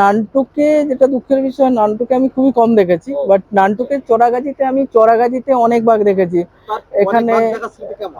নানটুকে যেটা দুঃখের বিষয় নানটুকে আমি খুবই কম দেখেছি বাট নানটুকে চোরাগাজিতে আমি চোরাগাজিতে অনেক বাঘ দেখেছি। এখানে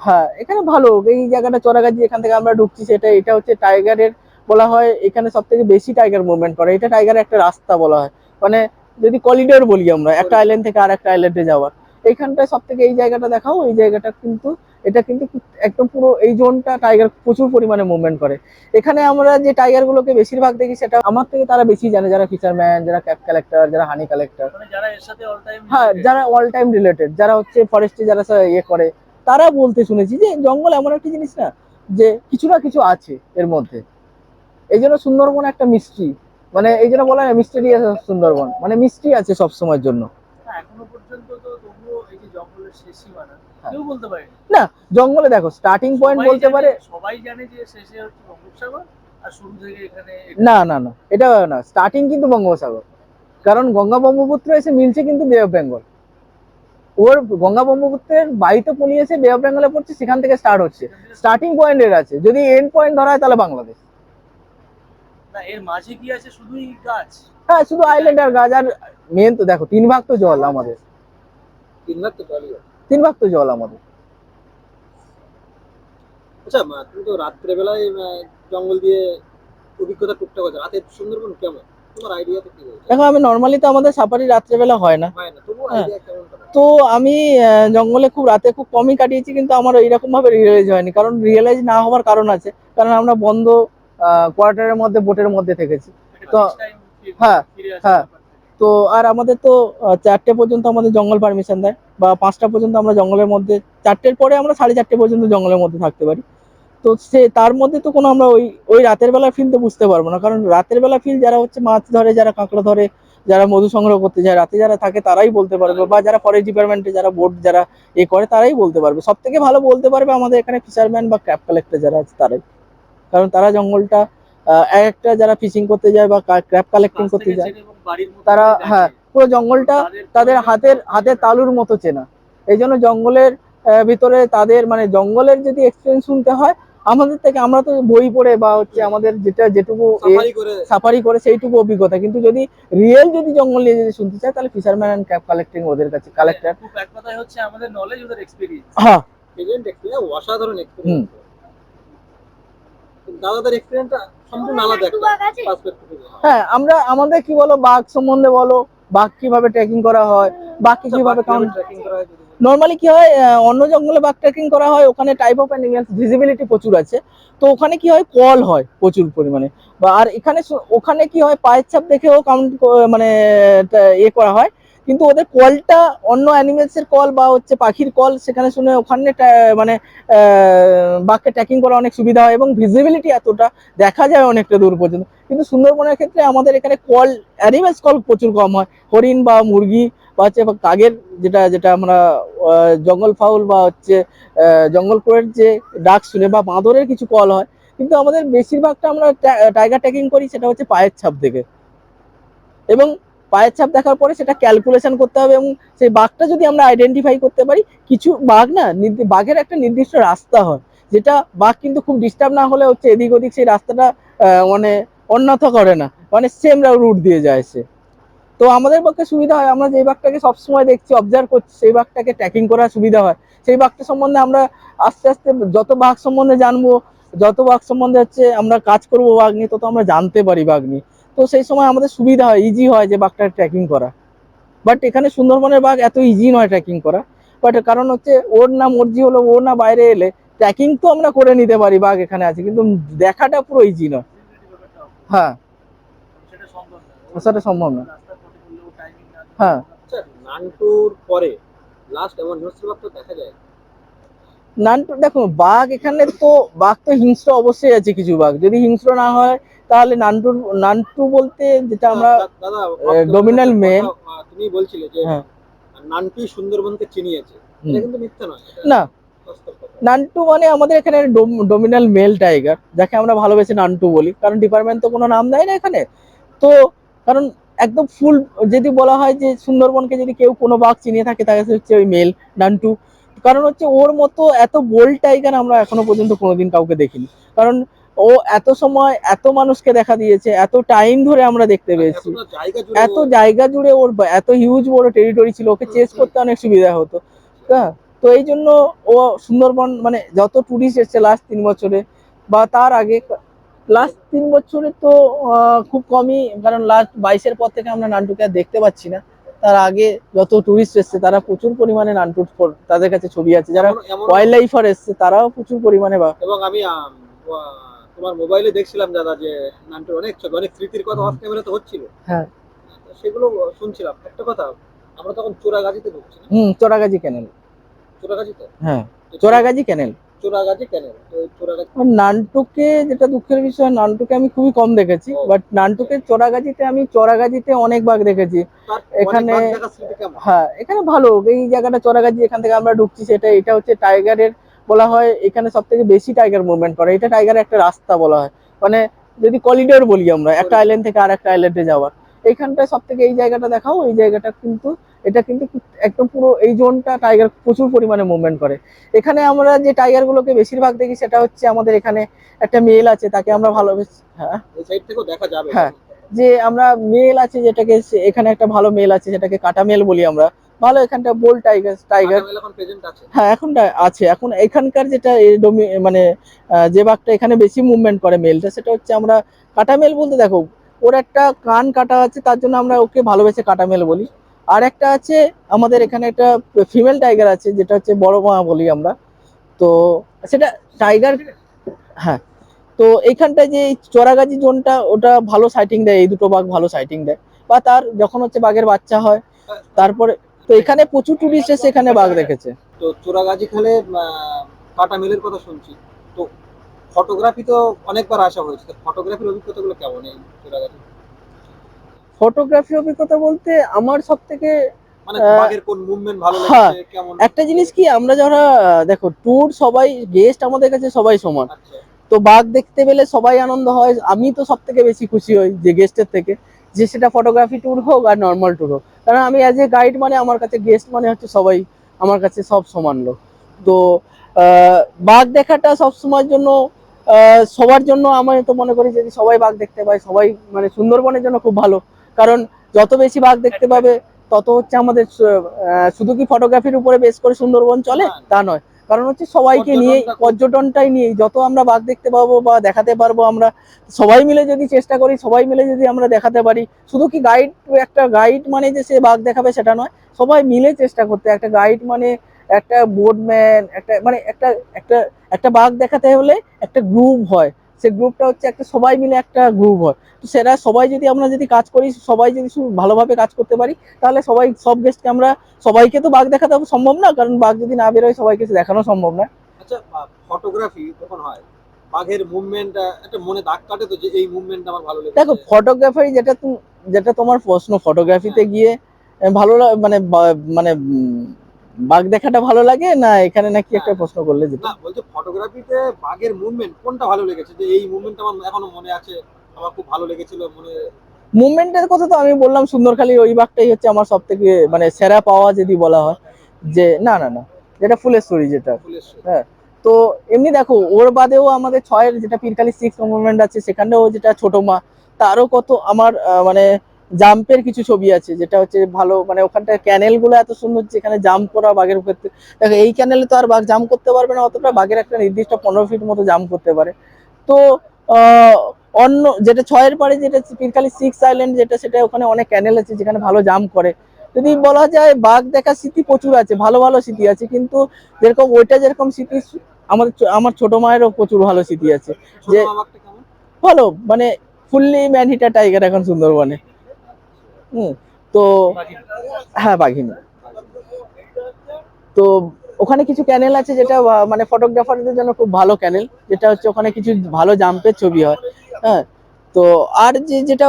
হ্যাঁ এখানে ভালো এই জায়গাটা চোরাগাজি এখান থেকে আমরা ঢুকছি সেটা এটা হচ্ছে টাইগারের বলা হয় এখানে সব থেকে বেশি টাইগার মুভমেন্ট করে এটা টাইগারের একটা রাস্তা বলা হয়। মানে যদি করিডোর বলি আমরা একটা আইল্যান্ড থেকে আর একটা আইল্যান্ডে যাওয়ার। এইখানটায় সব থেকে এই জায়গাটা দেখাও এই জায়গাটা কিন্তু এটা কিন্তু একদম পুরো এই জোনটা টাইগার প্রচুর পরিমাণে মুভমেন্ট করে। এখানে আমরা যে টাইগার গুলোকে বেশিরভাগ দেখি সেটা আমার থেকে তারা বেশি জানে যারা ফিচারম্যান যারা ক্যাপ কালেক্টর যারা হানি কালেক্টর মানে যারা এর সাথে অল টাইম হ্যাঁ যারা অল টাইম রিলেটেড যারা হচ্ছে ফরেস্টে যারা ইয়ে করে তারা বলতে শুনেছি যে জঙ্গল এমন একটা জিনিস না যে কিছু না কিছু আছে এর মধ্যে। এই জন্য সুন্দরবন একটা মিষ্টি মানে এই জন্য বলা হয় মিস্টেরিয়াস সুন্দরবন। মানে মিষ্টি আছে সব সময়ের জন্য এখনও পর্যন্ত জঙ্গলের শেষ সীমানা হ্যাঁ। কেউ বলতে পারে জঙ্গলে দেখো স্টার্টিং পয়েন্ট বলতে পারে সবাই জানে যে শেষে হচ্ছে বঙ্গোপসাগর আর শুরু থেকে এখানে না না না এটা না স্টার্টিং কিন্তু বঙ্গোপসাগর। কারণ গঙ্গা ব্রহ্মপুত্র এসে মিলছে কিন্তু বে অফ বেঙ্গল ওর গঙ্গা ব্রহ্মপুত্রের বাড়িতে পলিয়ে এসে বে অফ বেঙ্গলে পড়ছে সেখান থেকে স্টার্ট হচ্ছে। স্টার্টিং পয়েন্ট এর আছে। যদি এন্ড পয়েন্ট ধরা হয় তাহলে বাংলাদেশ। না এর মাঝে কি আছে? শুধুই গাছ। হ্যাঁ শুধু আইল্যান্ড আর গাছ আর মেন তো দেখো তিন ভাগ তো জল আমাদের। তিন লাখ তো জলই। তিন ভাগ তো জল আমাদের। আচ্ছা মা তুমি তো রাত্রেবেলায় জঙ্গল দিয়ে অভিজ্ঞতা টুকটাক আছে রাতে সুন্দরবন কেমন? তোমার আইডিয়াতে কি রয়েছে দেখো আমি নর্মালি তো আমাদের সাফারি রাত্রেবেলা হয় না। হয় না হ্যাঁ। আইডিয়া কেমন তো আমি জঙ্গলে খুব রাতে খুব কমই কাটিয়েছি কিন্তু আমার এইরকম ভাবে রিয়েলাইজ হয়নি। কারণ রিয়েলাইজ না হওয়ার কারণ আছে। কারণ আমরা বন্ধ কোয়ার্টারের মধ্যে বোটের মধ্যে থেকেছি। তো, হ্যাঁ, হ্যাঁ। তো আর আমাদের তো চারটে পর্যন্ত আমাদের জঙ্গল পারমিশন দেয় বা পাঁচটা পর্যন্ত আমরা জঙ্গলের মধ্যে, চারটের পরে আমরা সাড়ে চারটে পর্যন্ত জঙ্গলের মধ্যে থাকতে পারি। তো সে, তার মধ্যে তো কোনো আমরা ওই ওই রাতের বেলা ফিল তো বুঝতে পারব না। কারণ রাতের বেলা ফিল যারা হচ্ছে মাছ ধরে, যারা কাঁকড়া ধরে, যারা মধু সংগ্রহ করতে যায়, রাতে যারা থাকে তারাই বলতে পারবে বা যারা ফরেস্ট ডিপার্টমেন্টে যারা বোর্ড যারা এ করে তারাই বলতে পারবে। সব থেকে ভালো বলতে পারবে আমাদের এখানে ফিশারম্যান বা ক্র্যাপ কালেক্টর যারা আছে তারাই। কারণ তারা জঙ্গলটা একটা যারা ফিশিং করতে যায় বা ক্র্যাপ কালেক্টিং করতে যায় তারা হ্যাঁ পুরো জঙ্গলটা তাদের হাতের হাতের তালুর মতো চেনা। এই জন্য জঙ্গলের আহ, ভিতরে তাদের মানে জঙ্গলের যদি এক্সপিরিয়েন্স শুনতে হয় আমাদের থেকে আমরা তো বই পড়ে বা হচ্ছে আমাদের যেটা যেটুকু সাফারি করে। সাফারি করে সেইটুকু অভিজ্ঞতা। কিন্তু যদি রিয়েল যদি জঙ্গল নিয়ে যদি শুনতে চায় তাহলে ফিশারম্যান অ্যান্ড ক্যাপ কালেক্টিং ওদের কাছে কালেক্টর খুব এক কথায় হচ্ছে আমাদের নলেজ ওদের এক্সপেরিয়েন্স হ্যাঁ। এজেন্ট এক্সপিরিয়েন্স অসাধারণ এক্সপিরিয়েন্স দাদাদের এক্সপিরিয়েন্সটা সম্পূর্ণ আলাদা একটা হ্যাঁ আমরা আমাদের কি বলো বাঘ সম্বন্ধে বলো বাঘ কীভাবে ট্রেকিং করা হয় বাঘ কীভাবে কাউন্ট ট্রেকিং করা হয় নর্মালি কি হয় অন্য জঙ্গলে বাঘ ট্রেকিং করা হয় ওখানে টাইপ অফ অ্যানিমেলস ভিজিবিলিটি প্রচুর আছে। তো ওখানে কি হয় কল হয় প্রচুর পরিমাণে। বা আর এখানে ওখানে কি হয় পায়ের ছাপ দেখেও কাউন্ট মানে টা- ইয়ে করা হয়। কিন্তু ওদের কলটা অন্য অ্যানিমেলস এর কল বা হচ্ছে পাখির কল সেখানে শুনে ওখানে মানে বাঘকে ট্র্যাকিং করা অনেক সুবিধা হয় এবং ভিজিবিলিটি এতটা দেখা যায় অনেকটা দূর পর্যন্ত। কিন্তু সুন্দরবনের ক্ষেত্রে আমাদের এখানে কল অ্যানিমেলস কল প্রচুর কম হয়। হরিণ বা মুরগি বা হচ্ছে কাগের যেটা যেটা আমরা জঙ্গল ফাউল বা হচ্ছে জঙ্গল কোয়ের যে ডাক শুনে বা বাঁদরের কিছু কল হয়। কিন্তু আমাদের বেশিরভাগটা আমরা টাইগার ট্যাকিং করি সেটা হচ্ছে পায়ের ছাপ থেকে। এবং পায়ের ছাপ দেখার পরে সেটা ক্যালকুলেশন করতে হবে এবং সেই বাঘটা যদি আমরা আইডেন্টিফাই করতে পারি, কিছু বাঘ না বাঘের একটা নির্দিষ্ট রাস্তা হয়, যেটা বাঘ কিন্তু খুব ডিস্টার্ব না হলে হচ্ছে এদিক ওদিক সেই রাস্তাটা মানে অন্যথ করে না মানে সেম রুট দিয়ে যায় সে। তো আমাদের পক্ষে সুবিধা হয়, আমরা যে বাঘটাকে সবসময় দেখছি অবজার্ভ করছি, সেই বাঘটাকে ট্র্যাকিং করার সুবিধা হয়। সেই বাঘটা সম্বন্ধে আমরা আস্তে আস্তে যত বাঘ সম্বন্ধে জানব, যত বাঘ সম্বন্ধে হচ্ছে আমরা কাজ করব বাঘ নিয়ে, তত আমরা জানতে পারি বাঘ নিয়ে। তো সেই সময় আমাদের সুবিধা হয় ইজি হয় যে বাঘটা ট্র্যাকিং করা। বাট এখানে সুন্দরবনের বাঘ এত ইজি নয় ট্র্যাকিং করা। বাট কারণ হচ্ছে ওর না মর্জি হলো ওর না বাইরে এলে ট্র্যাকিং তো আমরা করে নিতে পারি বাঘ এখানে আছে কিন্তু দেখাটা পুরো ইজি নয়। হ্যাঁ। সেটা সম্ভব না। হ্যাঁ। নানটুর পরে লাস্ট এমন হিংস্র তো দেখা যায়? নানটু দেখো বাঘ এখানে তো বাঘ তো হিংস্র অবশ্যই আছে কিছু বাঘ। যদি হিংস্র না হয় তাহলে নানটুর নানটু বলতে যেটা আমরা। কথা, আহ, তুমি বলছিলে যে হ্যাঁ। নানটুই সুন্দরবনকে চিনিয়েছে। এটা কিন্তু মিথ্যা নয় না। নান্টু মানে আমাদের এখানে ডোমিনাল মেল টাইগার যাকে আমরা ভালোবেসে নান্টু বলি। কারণ ডিপার্টমেন্ট তো কোনো নাম দেয় না এখানে। তো কারণ একদম ফুল যদি বলা হয় যে সুন্দরবনকে যদি কেউ কোনো বাঘ চিনিয়ে থাকে তাহলে হচ্ছে ওই মেল নান্টু। কারণ হচ্ছে ওর মতো এত বোল্ড টাইগার আমরা এখনও পর্যন্ত কোনোদিন কাউকে দেখিনি। কারণ ও এত সময় এত মানুষকে দেখা দিয়েছে এত টাইম ধরে আমরা দেখতে পেয়েছি। এত জায়গা জুড়ে ওর এত হিউজ বড় টেরিটরি ছিল ওকে চেস করতে অনেক সুবিধা হতো। হ্যাঁ তো এই জন্য ও সুন্দরবন মানে যত টুরিস্ট এসছে লাস্ট তিন বছরে বা তার আগে লাস্ট তিন বছরে তো খুব কমই কারণ লাস্ট বাইশের পর থেকে আমরা নান্টুকে আর দেখতে পাচ্ছি না। তার আগে যত টুরিস্ট এসছে তারা প্রচুর পরিমাণে নান্টুর ফো- তাদের কাছে ছবি আছে। যারা ওয়াইল্ড লাইফার এসছে তারাও প্রচুর পরিমাণে বা এবং আমি তোমার মোবাইলে দেখছিলাম দাদা যে নানটুর অনেক ছবি অনেক স্মৃতির কথা অফ ক্যামেরা তো হচ্ছিল। হ্যাঁ। সেগুলো শুনছিলাম। একটা কথা আমরা তখন চোরাগাজিতে ঢুকছি হুম চোরাগাজি ক্যানেল চোরাগাজিতে? হ্যাঁ চোরাগাজি ক্যানেল চোরাগাজি কেন তো ওই নানটুকে যেটা দুঃখের বিষয় নানটুকে আমি খুবই কম দেখেছি বাট নানটুকে চোরাগাজিতে আমি চোরাগাজিতে অনেক বাঘ দেখেছি। এখানে- হ্যাঁ এখানে ভালো এই জায়গাটা চোরাগাজি এখান থেকে আমরা ঢুকছি সেটা এটা হচ্ছে টাইগারের বলা হয় এখানে সব থেকে বেশি টাইগার মুভমেন্ট করে। এটা টাইগারের একটা রাস্তা বলা হয়। মানে যদি করিডোর বলি আমরা একটা আইল্যান্ড থেকে আর একটা আইল্যান্ডে যাওয়ার। এইখানটায় সব থেকে এই জায়গাটা দেখাও এই জায়গাটা কিন্তু এটা কিন্তু একদম পুরো এই জোনটা টাইগার প্রচুর পরিমাণে মুভমেন্ট করে। এখানে আমরা যে টাইগার গুলোকে বেশিরভাগ দেখি সেটা হচ্ছে আমাদের এখানে একটা মেল আছে তাকে আমরা ভালোবেসে হ্যাঁ? দেখা যাবে। হ্যাঁ। যে আমরা মেল আছে যেটাকে এখানে একটা ভালো মেল আছে যেটাকে কাটা মেল বলি আমরা। ভালো এখানটা বোল টাইগার টাইগার। হ্যাঁ এখন আছে। এখন এখানকার যেটা মানে যে বাঘটা এখানে বেশি মুভমেন্ট করে মেলটা সেটা হচ্ছে আমরা কাটা মেল বলতে দেখো ওর একটা কান কাটা আছে তার জন্য আমরা ওকে ভালোবেসে কাটা মেল বলি। আর একটা আছে আমাদের এখানে একটা ফিমেল টাইগার আছে যেটা হচ্ছে বড় মা বলি আমরা। তো সেটা টাইগার হ্যাঁ। তো এইখানটায় যে চোরাগাজি জোনটা ওটা ভালো সাইটিং দেয় এই দুটো বাঘ ভালো সাইটিং দেয়। বা তার যখন হচ্ছে বাঘের বাচ্চা হয়। তারপরে তো এখানে প্রচুর টুরিস্ট এসে এখানে বাঘ দেখেছে। তো চোরাগাজি খেলে কাটা মিলের কথা শুনছি। তো ফটোগ্রাফি তো অনেকবার আসা হয়েছে। ফটোগ্রাফির অভিজ্ঞতাগুলো কেমন এই চোরাগাজি? ফটোগ্রাফি অভিজ্ঞতা বলতে আমার সব থেকে মানে বাঘের কোন মুভমেন্ট ভালো হ্যাঁ, কেমন একটা জিনিস কি আমরা যারা দেখো ট্যুর সবাই গেস্ট আমাদের কাছে সবাই সমান। আচ্ছা। তো বাঘ দেখতে পেলে সবাই আনন্দ হয়। আমি তো সব থেকে বেশি খুশি হই যে গেস্টের থেকে। যে সেটা ফটোগ্রাফি ট্যুর হোক আর নর্মাল ট্যুর হোক। কারণ আমি অ্যাজ এ গাইড মানে আমার কাছে গেস্ট মানে হচ্ছে সবাই আমার কাছে সব সমান লোক। তো আহ, বাঘ দেখাটা সব সময়ের জন্য আহ, সবার জন্য আমি তো মনে করি যদি সবাই বাঘ দেখতে পায় সবাই মানে সুন্দরবনের জন্য খুব ভালো। কারণ যত বেশি বাঘ দেখতে পাবে তত হচ্ছে আমাদের শুধু কি ফটোগ্রাফির উপরে বেস করে সুন্দরবন চলে। তা নয়। কারণ হচ্ছে সবাইকে নিয়ে পর্যটনটাই নিয়ে যত আমরা বাঘ দেখতে পাবো বা দেখাতে পারব আমরা সবাই মিলে যদি চেষ্টা করি সবাই মিলে যদি আমরা দেখাতে পারি শুধু কি গাইড একটা গাইড মানে যে সে বাঘ দেখাবে সেটা নয় সবাই মিলে চেষ্টা করতে একটা গাইড মানে একটা বোর্ডম্যান একটা মানে একটা একটা একটা বাঘ দেখাতে হলে একটা গ্রুপ হয়। সে গ্রুপটা হচ্ছে একটা সবাই মিলে একটা গ্রুপ হয়। তো সেটা সবাই যদি আমরা যদি কাজ করি সবাই যদি ভালোভাবে কাজ করতে পারি তাহলে সবাই সব গেস্টকে আমরা সবাইকে তো বাঘ দেখাতে সম্ভব না? কারণ বাঘ যদি না বেরোয় সবাইকে দেখানো সম্ভব না। আচ্ছা ফটোগ্রাফি যখন হয় বাঘের মুভমেন্ট একটা মনে দাগ কাটে তো যে এই মুভমেন্ট আমার ভালো লেগেছে। দেখো ফটোগ্রাফারি যেটা তুমি যেটা তোমার প্রশ্ন ফটোগ্রাফিতে গিয়ে ভালো মানে মানে বাঘ দেখাটা ভালো লাগে না এখানে নাকি একটা প্রশ্ন করলে যেটা? না বলছে ফটোগ্রাফিতে বাঘের মুভমেন্ট কোনটা ভালো লেগেছে? যে এই মুভমেন্ট আমার এখনও মনে আছে আমার খুব ভালো লেগেছিল মনে মুভমেন্টের কথা তো আমি বললাম সুন্দরখালির ওই বাঘটাই হচ্ছে আমার সব থেকে মানে সেরা পাওয়া যদি বলা হয় যে না না না যেটা ফুলের স্টোরি যেটা। হ্যাঁ তো এমনি দেখো ওর বাদেও আমাদের ছয়ের যেটা পিরকালি সিক্স মুভমেন্ট আছে সেখানেও যেটা ছোট মা তারও কত আমার মানে জাম্পের কিছু ছবি আছে যেটা হচ্ছে ভালো মানে ওখানটা ক্যানেলগুলো এত সুন্দর যেখানে জাম্প করা বাঘের ক্ষেত্রে দেখো এই ক্যানেলে তো আর বাঘ জাম্প করতে পারবে না অতটা বাঘের একটা নির্দিষ্ট পনেরো ফিট মতো জাম্প করতে পারে। তো অন্য যেটা ছয়ের পারে যেটা পিরকালি সিক্স আইল্যান্ড যেটা সেটা ওখানে অনেক ক্যানেল আছে যেখানে ভালো জাম্প করে। যদি বলা যায় বাঘ দেখার স্মৃতি প্রচুর আছে ভালো ভালো স্মৃতি আছে কিন্তু যেরকম ওইটা যেরকম স্মৃতি আমার চ- আমার ছোট মায়েরও প্রচুর ভালো স্মৃতি আছে। যে- ভালো মানে ফুললি ম্যান হিটার টাইগার এখন সুন্দরবনে। হুম, তো হ্যাঁ বাঘিনী। তো ওখানে কিছু ক্যানেল আছে যেটা মানে ফটোগ্রাফারদের জন্য খুব ভালো ক্যানেল যেটা হচ্ছে ওখানে কিছু ভালো জাম্পের ছবি হয়। হ্যাঁ তো আর যে, যেটা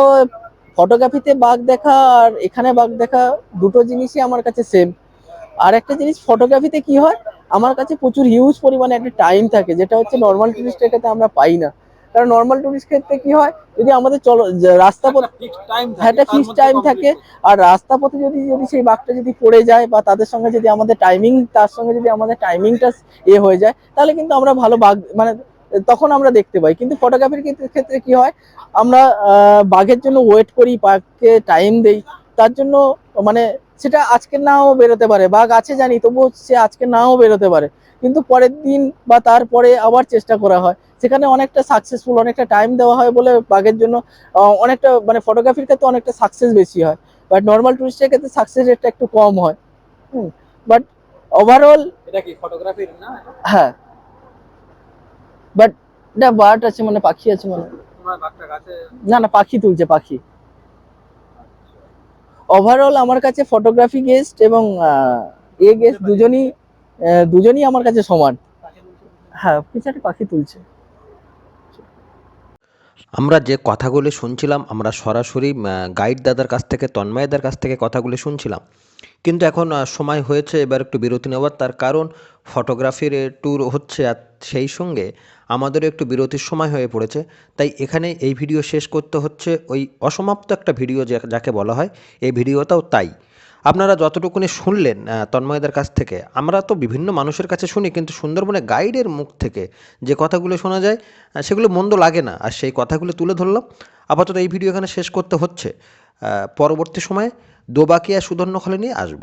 ফটোগ্রাফিতে বাঘ দেখা আর এখানে বাঘ দেখা, দুটো জিনিসই আমার কাছে সেম আর একটা জিনিস ফটোগ্রাফিতে কি হয়, আমার কাছে প্রচুর হিউজ পরিমাণে একটা টাইম থাকে, যেটা হচ্ছে নর্মাল টুরিস্টের ক্ষেত্রে আমরা পাই না। কারণ নর্মাল টুরিস্ট ক্ষেত্রে কি হয় যদি আমাদের চলো রাস্তা পথ টাইম হ্যাঁ, একটা fixed time থাকে। আর রাস্তা পথে যদি যদি সেই বাঘটা যদি পড়ে যায় বা তাদের সঙ্গে যদি আমাদের টাইমিং তার সঙ্গে যদি আমাদের টাইমিংটা এ হয়ে যায় তাহলে কিন্তু আমরা ভালো বাঘ মানে তখন আমরা দেখতে পাই। কিন্তু ফটোগ্রাফির ক্ষেত্রে কি হয় আমরা বাঘের জন্য ওয়েট করি বাঘকে টাইম দেই তার জন্য মানে সেটা আজকে নাও বেরোতে পারে বাঘ আছে জানি তবুও সে আজকে নাও বেরোতে পারে। কিন্তু পরের দিন বা তারপরে আবার চেষ্টা করা হয়। সেখানে অনেকটা সাকসেসফুল অনেকটা টাইম দেওয়া হয় বলে বাঘের জন্য অনেকটা মানে ফটোগ্রাফির ক্ষেত্রে অনেকটা সাকসেস বেশি হয়। বাট নর্মাল টুরিস্টের ক্ষেত্রে সাকসেস রেটটা একটু কম হয়। হুম বাট ওভারঅল এটা কি ফটোগ্রাফির না? হ্যাঁ। বাট এটা বার্ড আছে মানে পাখি আছে মানে। না না পাখি তুলছে পাখি। ওভারঅল আমার কাছে ফটোগ্রাফি গেস্ট এবং এ গেস্ট দুজনই দুজনই আমার কাছে সমান। হ্যাঁ পিছনে পাখি তুলছে। আমরা যে কথাগুলি শুনছিলাম, আমরা সরাসরি গাইড দাদার কাছ থেকে তন্ময়দার কাছ থেকে কথাগুলি শুনছিলাম। কিন্তু এখন সময় হয়েছে এবার একটু বিরতি নেওয়ার। তার কারণ, ফটোগ্রাফির ট্যুর হচ্ছে আর সেই সঙ্গে আমাদেরও একটু বিরতির সময় হয়ে পড়েছে। তাই এখানে এই ভিডিও শেষ করতে হচ্ছে ওই অসমাপ্ত একটা ভিডিও যাকে বলা হয়। এই ভিডিওটাও তাই। আপনারা যতটুকুনি শুনলেন তন্ময়দের কাছ থেকে, আমরা তো বিভিন্ন মানুষের কাছে শুনি, কিন্তু সুন্দরবনে গাইডের মুখ থেকে যে কথাগুলো শোনা যায় সেগুলো মন্দ লাগে না। আর সেই কথাগুলো তুলে ধরলাম। আপাতত এই ভিডিও এখানে শেষ করতে হচ্ছে। পরবর্তী সময়ে দোবাকিয়া সুধন্যখলে নিয়ে আসব।